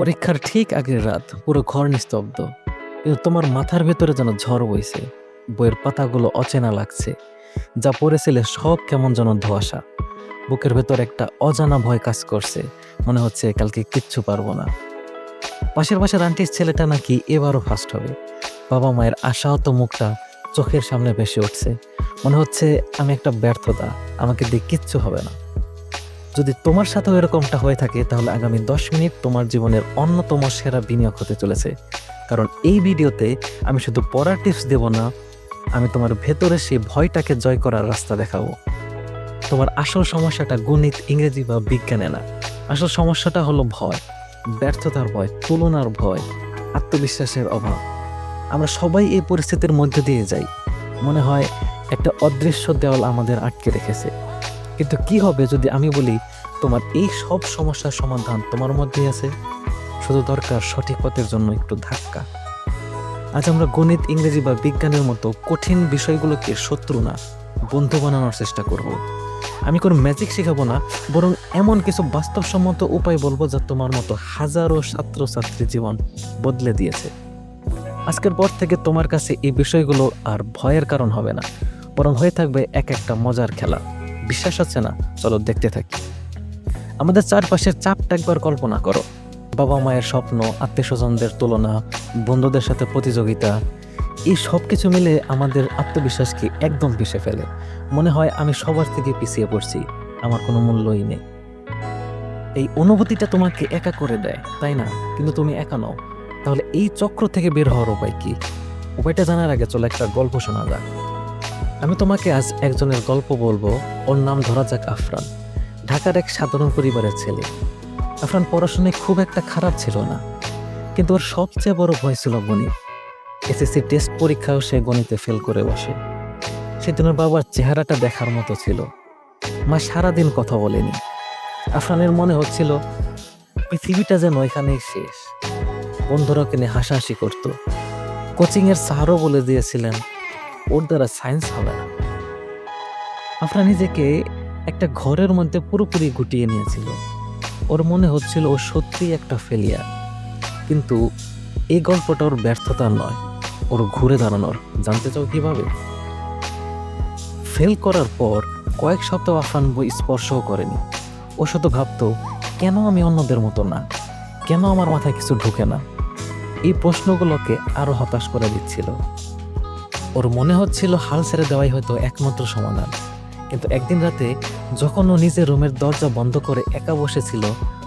পরীক্ষার ঠিক আগের রাত পুরো ঘর নিস্তব্ধ। কিন্তু তোমার মাথার ভেতরে যেন ঝড় বইছে, বইয়ের পাতাগুলো অচেনা লাগছে, যা পড়েছিলে সব কেমন যেন ধোয়াশা। বুকের ভেতর একটা অজানা ভয় কাজ করছে, মনে হচ্ছে কালকে কিচ্ছু পারব না। পাশের পাশের আন্টির ছেলেটা নাকি এবারও ফার্স্ট হবে। বাবা মায়ের আশাহত মুখটা চোখের সামনে ভেসে উঠছে। মনে হচ্ছে আমি একটা ব্যর্থতা, আমাকে দিয়ে কিচ্ছু হবে না। যদি তোমার সাথেও এরকমটা হয়ে থাকে, তাহলে আগামী দশ মিনিট তোমার জীবনের অন্যতম সেরা বিনিয়োগ হতে চলেছে। কারণ এই ভিডিওতে আমি শুধু পড়ার টিপস দেব না, আমি তোমার ভেতরে সেই ভয়টাকে জয় করার রাস্তা দেখাবো। তোমার আসল সমস্যাটা গণিত, ইংরেজি বা বিজ্ঞানে না। আসল সমস্যাটা হলো ভয়, ব্যর্থতার ভয়, তুলনার ভয়, আত্মবিশ্বাসের অভাব। আমরা সবাই এই পরিস্থিতির মধ্যে দিয়ে যাই। মনে হয় একটা অদৃশ্য দেওয়াল আমাদের আটকে রেখেছে। কিন্তু কি হবে যদি আমি বলি, তোমার এই সব সমস্যার সমাধান তোমার মধ্যেই আছে। শুধু দরকার সঠিক পথের জন্য একটু ধাক্কা। আজ আমরা গণিত, ইংরেজি বা বিজ্ঞানের মতো কঠিন বিষয়গুলোকে শত্রু না, বন্ধু বানানোর চেষ্টা করব। আমি কোনো ম্যাজিক শেখাবো না, বরং এমন কিছু বাস্তবসম্মত উপায় বলব যা তোমার মতো হাজারো ছাত্রছাত্রী জীবন বদলে দিয়েছে। আজকের পর থেকে তোমার কাছে এই বিষয়গুলো আর ভয়ের কারণ হবে না, বরং হয়ে থাকবে এক একটা মজার খেলা। বিশ্বাস হচ্ছে না? চলো দেখতে থাকি। আমাদের চারপাশের চাপটা একবার কল্পনা করো। বাবা মায়ের স্বপ্ন আত্মীয় স্বজনদের তুলনা, বন্ধুদের সাথে প্রতিযোগিতা, এই সব কিছু মিলে আমাদের আত্মবিশ্বাসকে একদম পিষে ফেলে। মনে হয় আমি সবার থেকে পিছিয়ে পড়ছি, আমার কোনো মূল্যই নেই। এই অনুভূতিটা তোমাকে একা করে দেয়, তাই না? কিন্তু তুমি একা নও। তাহলে এই চক্র থেকে বের হওয়ার উপায় কি? উপায়টা জানার আগে চলো একটা গল্প শোনা যাক। আমি তোমাকে আজ একজনের গল্প বলব। ওর নাম ধরা যাক আফরান। ঢাকার এক সাধারণ পরিবারের ছেলে। আফরান পড়াশোনায় খুব একটা খারাপ ছিল না। কিন্তু ওর সবচেয়ে বড় ভয় ছিল গণিত। এসএসসি টেস্ট পরীক্ষাও সে গণিতে ফেল করে বসে। সেদিন ওর বাবার চেহারাটা দেখার মতো ছিল। মা সারাদিন কথা বলেনি। আফরানের মনে হচ্ছিল, পৃথিবীটা যেন এখানেই শেষ। বন্ধুরা কিনে হাসাহাসি করত। কোচিংয়ের স্যারও বলে দিয়েছিলেন ওর দ্বারা সায়েন্স হবে না। আফরা নিজেকে একটা ঘরের মধ্যে পুরোপুরি গুটিয়ে নিয়েছিল। ওর মনে হচ্ছিল ও সত্যিই একটা ফেলিয়ার কিন্তু এই গল্পটা ওর ব্যর্থতার নয়, ওর ঘুরে দাঁড়ানোর। জানতে চাও কীভাবে? ফেল করার পর কয়েক সপ্তাহ আফরান বই স্পর্শও করেনি। ও শুধু ভাবতো, কেন আমি অন্যদের মতো না? কেন আমার মাথায় কিছু ঢুকে না? এই প্রশ্নগুলোকে আরও হতাশ করে দিচ্ছিল। ওর মনে হচ্ছিল হাল ছেড়ে দেওয়াই হয়তো একমাত্র সমাধান। কিন্তু একদিন রাতে যখন ও নিজের রুমের দরজা বন্ধ করে একা বসেছিল,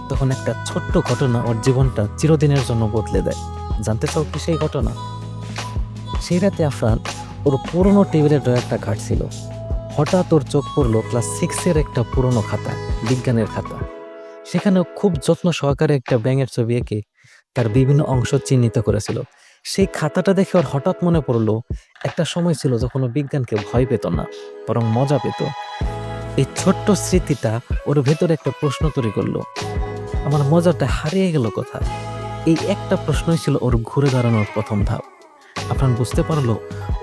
তখন একটা ছোট্ট ঘটনা ওর জীবনটা চিরদিনের জন্য বদলে দেয়। জানতে চাও কি সেই ঘটনা? সেই রাতে আফরান ওর পুরনো টেবিলের ড্রয়ারটা ঘাটছিল হঠাৎ ওর চোখ পড়ল ক্লাস সিক্সের একটা পুরনো খাতা, বিজ্ঞানের খাতা। সেখানে খুব যত্ন সহকারে একটা ব্যাঙের ছবি এঁকে তার বিভিন্ন অংশ চিহ্নিত করেছিল। সেই খাতাটা দেখে ওর হঠাৎ মনে পড়ল, একটা সময় ছিল যখন বিজ্ঞানকে ভয় পেত না, বরং মজা পেত। এই ছোট্ট স্মৃতিটা ওর ভেতরে একটা প্রশ্ন তৈরি করল। আমার মজাটা হারিয়ে গেল কোথায়? এই একটা প্রশ্নই ছিল ওর ঘুরে দাঁড়ানোর প্রথম ধাপ। আপনার বুঝতে পারল,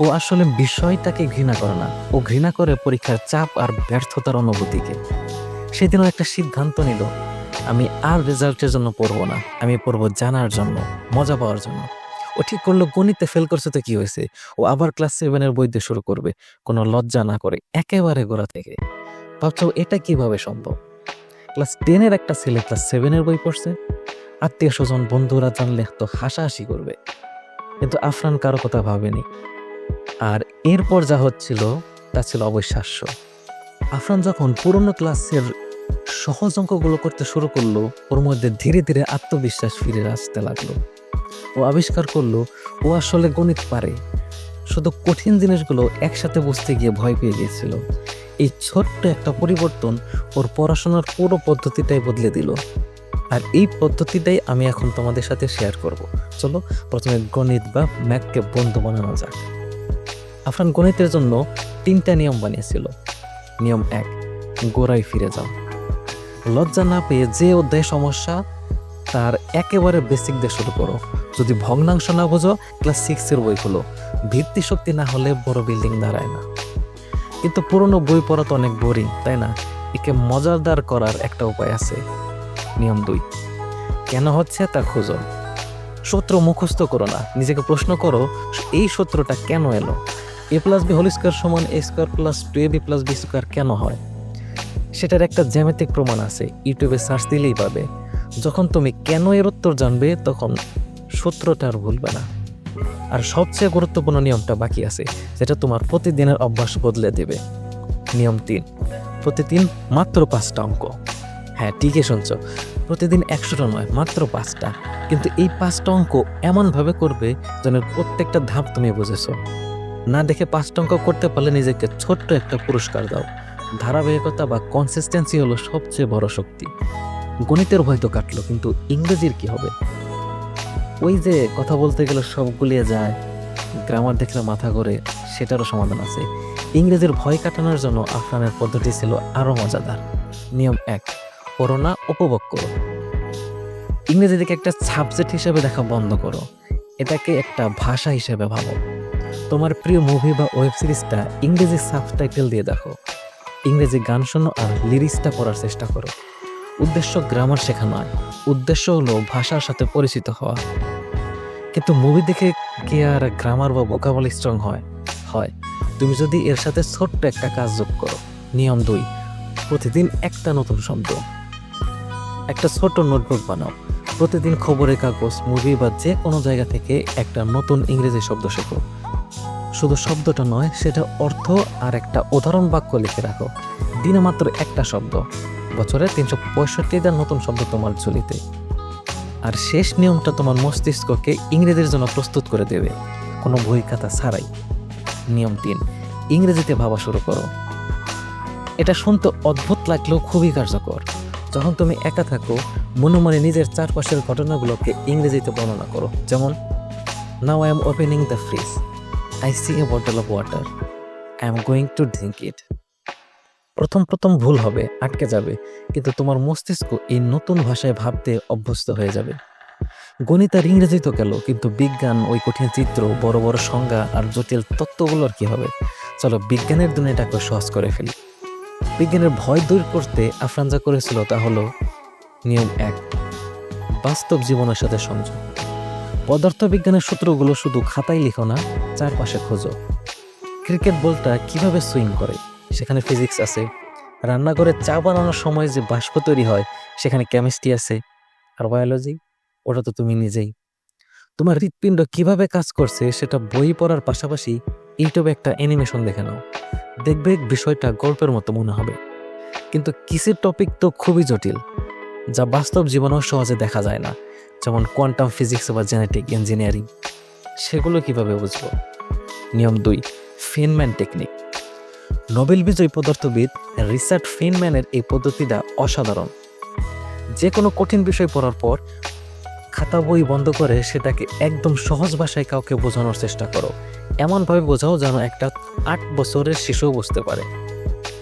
ও আসলে বিষয়টাকে ঘৃণা করে না। ও ঘৃণা করে পরীক্ষার চাপ আর ব্যর্থতার অনুভূতিকে। সেদিনও একটা সিদ্ধান্ত নিল, আমি আর রেজাল্টের জন্য পড়ব না, আমি পড়ব জানার জন্য, মজা পাওয়ার জন্য। ও ঠিক করল, গণিতে ফেল করছে তো কি হয়েছে? ও আবার ক্লাস সেভেনের বই দিয়ে শুরু করবে, কোনো লজ্জা না করে, একেবারে গোড়া থেকে। ভাবছ এটা কীভাবে সম্ভব? ক্লাস টেনের একটা ছেলে ক্লাস সেভেনের বই পড়ছে, আত্মীয় স্বজন, বন্ধুরা জানলে তো হাসাহাসি করবে। কিন্তু আফরান কারও কথা ভাবেনি। আর এরপর যা হচ্ছিল, তা ছিল অবিশ্বাস্য। আফরান যখন পুরনো ক্লাসের সহজ অঙ্কগুলো করতে শুরু করল, ওর মধ্যে ধীরে ধীরে আত্মবিশ্বাস ফিরে আসতে লাগল। ও আবিষ্কার করল, ও আসলে গণিত পারে। শুধু কঠিন জিনিসগুলো একসাথে বুঝতে গিয়ে ভয় পেয়ে গিয়েছিল। এই ছোট্ট একটা পরিবর্তন ওর পড়াশোনার পুরো পদ্ধতিটাই বদলে দিল। আর এই পদ্ধতিটাই আমি এখন তোমাদের সাথে শেয়ার করব। চলো, প্রথমে গণিত বা ম্যাথকে বন্ধু বানানো যাক। আফরান গণিতের জন্য তিনটা নিয়ম বানিয়েছিল। নিয়ম এক, গোড়ায় ফিরে যাও। লজ্জা না পেয়ে যে অধ্যায় সমস্যা তার একেবারে বেসিক দিয়ে শুরু করো। যদি ভগ্নাংশ না বোঝো ক্লাস সিক্সের বই খুলো। ভিত্তি শক্তি না হলে বড় বিল্ডিং দাঁড়ায় না। কিন্তু পুরনো বই পড়া তো অনেক বোরিং তাই না? একে মজাদার করার একটা উপায় আছে। নিয়ম দুই। কেন হচ্ছে তা খোঁজো। সূত্র মুখস্থ করো না। নিজেকে প্রশ্ন করো, এই সূত্রটা কেন এলো? A plus B whole square সমান A square plus two A B plus B square কেন হয়? সেটার একটা জ্যামিতিক প্রমাণ আছে। ইউটিউবে সার্চ দিলেই পাবে। যখন তুমি কেন এর উত্তর জানবে, তখন সূত্রটা আর ভুলবে না। আর সবচেয়ে গুরুত্বপূর্ণ নিয়মটা বাকি আছে, যেটা তোমার প্রতিদিনের অভ্যাস বদলে দেবে। নিয়ম তিন, প্রতিদিন মাত্র পাঁচটা অঙ্ক। হ্যাঁ ঠিকই শুনছ। প্রতিদিন একশোটা নয়, মাত্র পাঁচটা। কিন্তু এই পাঁচটা অঙ্ক এমনভাবে করবে যেন প্রত্যেকটা ধাপ তুমি বুঝেছ। না দেখে পাঁচটা অঙ্ক করতে পারলে নিজেকে ছোট্ট একটা পুরস্কার দাও। ধারাবাহিকতা বা কনসিস্টেন্সি হলো সবচেয়ে বড় শক্তি। গণিতের ভয় তো কাটলো, কিন্তু ইংরেজির কি হবে? ওই যে কথা বলতে গেলে সব গুলিয়ে যায় গ্রামার দেখলে মাথা করে সেটারও সমাধান আছে। ইংরেজির ভয় কাটানোর জন্য আফরানের পদ্ধতি ছিল আরও মজাদার। নিয়ম এক করোনা উপভোগ করো। ইংরেজিকে একটা সাবজেক্ট হিসেবে দেখা বন্ধ করো। এটাকে একটা ভাষা হিসেবে ভাবো। তোমার প্রিয় মুভি বা ওয়েব সিরিজটা ইংরেজি সাবটাইটেল দিয়ে দেখো। ইংরেজি গান শোনো আর লিরিক্সটা পড়ার চেষ্টা করো। উদ্দেশ্য গ্রামার শেখা নয়। উদ্দেশ্য হলো ভাষার সাথে পরিচিত হওয়া। কিন্তু মুভি দেখে কে আর গ্রামার বা ভোকাবলি স্ট্রং হয়? হয়। তুমি যদি এর সাথে ছোট্ট একটা কাজ যোগ করো। নিয়ম দুই, প্রতিদিন একটা নতুন শব্দ। একটা ছোট নোটবুক বানাও। প্রতিদিন খবরের কাগজ মুভি বা যে কোনো জায়গা থেকে একটা নতুন ইংরেজি শব্দ শেখো। শুধু শব্দটা নয়, সেটা অর্থ আর একটা উদাহরণ বাক্য লিখে রাখো। দিনে মাত্র একটা শব্দ। বছরে তিনশো পঁয়ষট্টিটা নতুন শব্দ তোমার ঝুলিতে। আর শেষ নিয়মটা তোমার মস্তিষ্ককে ইংরেজির জন্য প্রস্তুত করে দেবে। কোনো বই খাতা ছাড়াই। নিয়ম তিন, ইংরেজিতে ভাবা শুরু করো। এটা শুনতে অদ্ভুত লাগলেও খুবই কার্যকর। যখন তুমি একা থাকো, মনে মনে নিজের চারপাশের ঘটনাগুলোকে ইংরেজিতে বর্ণনা করো। যেমন now I am opening the fridge I see a bottle of water I am going to drink it প্রথম প্রথম ভুল হবে, আটকে যাবে। কিন্তু তোমার মস্তিষ্ক এই নতুন ভাষায় ভাবতে অভ্যস্ত হয়ে যাবে। গণিত আর ইংরেজি তো গেল, কিন্তু বিজ্ঞান, ওই কঠিন চিত্র, বড় বড় সংজ্ঞা আর জটিল তত্ত্বগুলোর কি হবে? চলো বিজ্ঞানের দুনিয়াটাকে সহজ করে ফেলি। বিজ্ঞানের ভয় দূর করতে আফরান যা করেছিল তা হলো নিয়ম এক, বাস্তব জীবনের সাথে সংযোগ। পদার্থবিজ্ঞানের সূত্রগুলো শুধু খাতায় লিখো না, চারপাশে খোঁজো। ক্রিকেট বলটা কীভাবে সুইং করে? সেখানে ফিজিক্স আছে। রান্নাঘরে চা বানানোর সময় যে বাষ্প তৈরি হয়, সেখানে কেমিস্ট্রি আছে। আর বায়োলজি ওটা তো তুমি নিজেই। তোমার হৃৎপিণ্ড কীভাবে কাজ করছে, সেটা বই পড়ার পাশাপাশি ইউটিউবে একটা অ্যানিমেশন দেখে নাও। দেখবে বিষয়টা গল্পের মতো মনে হবে। কিন্তু কিসের টপিক তো খুবই জটিল, যা বাস্তব জীবনেও সহজে দেখা যায় না। যেমন কোয়ান্টাম ফিজিক্স বা জেনেটিক ইঞ্জিনিয়ারিং সেগুলো কীভাবে বুঝব? নিয়ম দুই ফিনম্যান টেকনিক নোবেল বিজয়ী পদার্থবিদ রিচার্ড ফিনম্যানের এই পদ্ধতিটা অসাধারণ। যে কোনো কঠিন বিষয় পড়ার পর খাতা বই বন্ধ করে সেটাকে একদম সহজ ভাষায় কাউকে বোঝানোর চেষ্টা করো। এমনভাবে বোঝাও যেন একটা আট বছরের শিশুও বুঝতে পারে।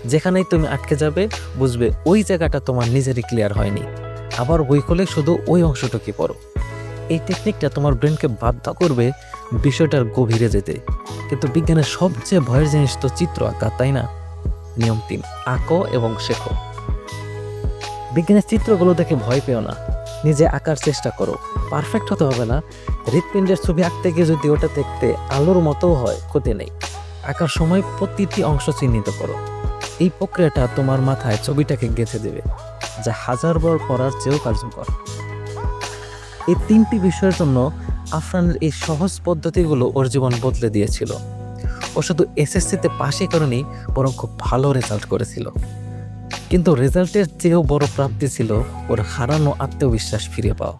যেখানেই তুমি আটকে যাবে, বুঝবে ওই জায়গাটা তোমার নিজেরই ক্লিয়ার হয়নি। আবার বই খুলে শুধু ওই অংশটুকু পড়ো। এই টেকনিকটা তোমার ব্রেনকে বাধ্য করবে বিষয়টার গভীরে যেতে। কিন্তু বিজ্ঞানের সবচেয়ে ভয়ের জিনিস তো চিত্র আঁকা, তাই না? নিয়ম তিন, আঁকো এবং শেখো। বিজ্ঞানের চিত্রগুলো দেখে ভয় পেও না। নিজে আঁকার চেষ্টা করো। পারফেক্ট হতে হবে না। হৃৎপিণ্ডের ছবি আঁকতে গিয়ে যদি ওটা দেখতে আলোর মতো হয়, ক্ষতি নেই। আঁকার সময় প্রতিটি অংশ চিহ্নিত করো। এই প্রক্রিয়াটা তোমার মাথায় ছবিটাকে গেঁথে দেবে, যা হাজারবার পড়ার চেয়েও কার্যকর। এই তিনটি বিষয়ের জন্য আফরানের এই সহজ পদ্ধতিগুলো ওর জীবন বদলে দিয়েছিল। ও শুধু এসএসসিতে পাশে করেনি, বরং খুব ভালো রেজাল্ট করেছিল। কিন্তু রেজাল্টের চেয়েও বড় প্রাপ্তি ছিল ওর হারানো আত্মবিশ্বাস ফিরে পাওয়া।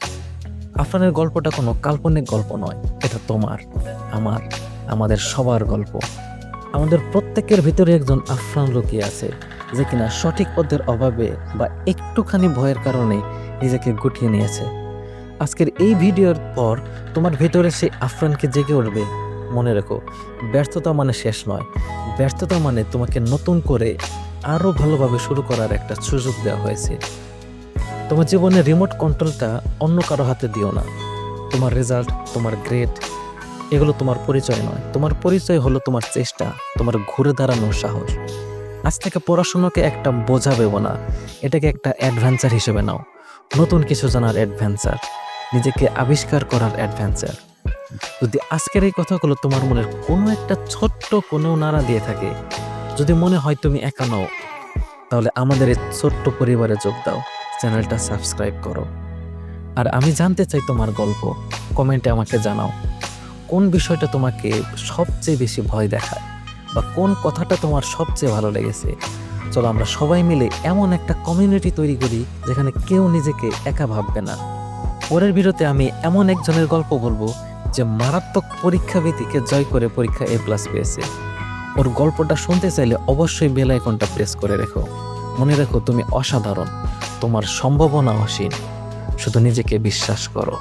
আফরানের গল্পটা কোনো কাল্পনিক গল্প নয়, এটা তোমার, আমার, আমাদের সবার গল্প। আমাদের প্রত্যেকের ভিতরে একজন আফরান লুকিয়ে আছে, যে কিনা সঠিক পদের অভাবে বা একটুখানি ভয়ের কারণে নিজেকে গুটিয়ে নিয়েছে। আজকের এই ভিডিওর পর তোমার ভেতরে সেই আফরানকে জেগে উঠবে। মনে রেখো, ব্যর্থতা মানে শেষ নয়। ব্যর্থতা মানে তোমাকে নতুন করে আরও ভালোভাবে শুরু করার একটা সুযোগ দেওয়া হয়েছে। তোমার জীবনে রিমোট কন্ট্রোলটা অন্য কারও হাতে দিও না। তোমার রেজাল্ট তোমার গ্রেড এগুলো তোমার পরিচয় নয়। তোমার পরিচয় হলো তোমার চেষ্টা, তোমার ঘুরে দাঁড়ানোর সাহস। আজ থেকে পড়াশোনাকে একটা বোঝা ভেবো না। এটাকে একটা অ্যাডভেঞ্চার হিসেবে নাও। নতুন কিছু জানার অ্যাডভেঞ্চার নিজেকে আবিষ্কার করার অ্যাডভেঞ্চার যদি আজকের এই কথাগুলো তোমার মনের কোনো একটা ছোট্ট কোনেও নাড়া দিয়ে থাকে, যদি মনে হয় তুমি একা নও, তাহলে আমাদের এই ছোট্ট পরিবারে যোগ দাও, চ্যানেলটা সাবস্ক্রাইব করো। আর আমি জানতে চাই তোমার গল্প, কমেন্টে আমাকে জানাও, কোন বিষয়টা তোমাকে সবচেয়ে বেশি ভয় দেখায়, বা কোন কথাটা তোমার সবচেয়ে ভালো লেগেছে? চলো আমরা সবাই মিলে এমন একটা কমিউনিটি তৈরি করি, যেখানে কেউ নিজেকে একা ভাববে না। পরের ভিডিওতে আমি এমন একজনের গল্প বলব যে মারাত্মক পরীক্ষা ভীতিকে জয় করে পরীক্ষা এ প্লাস পেয়েছে। ওর গল্পটা শুনতে চাইলে অবশ্যই বেল আইকনটা প্রেস করে রেখো। মনে রেখো তুমি অসাধারণ, তোমার সম্ভাবনা অসীম শুধু নিজেকে বিশ্বাস করো।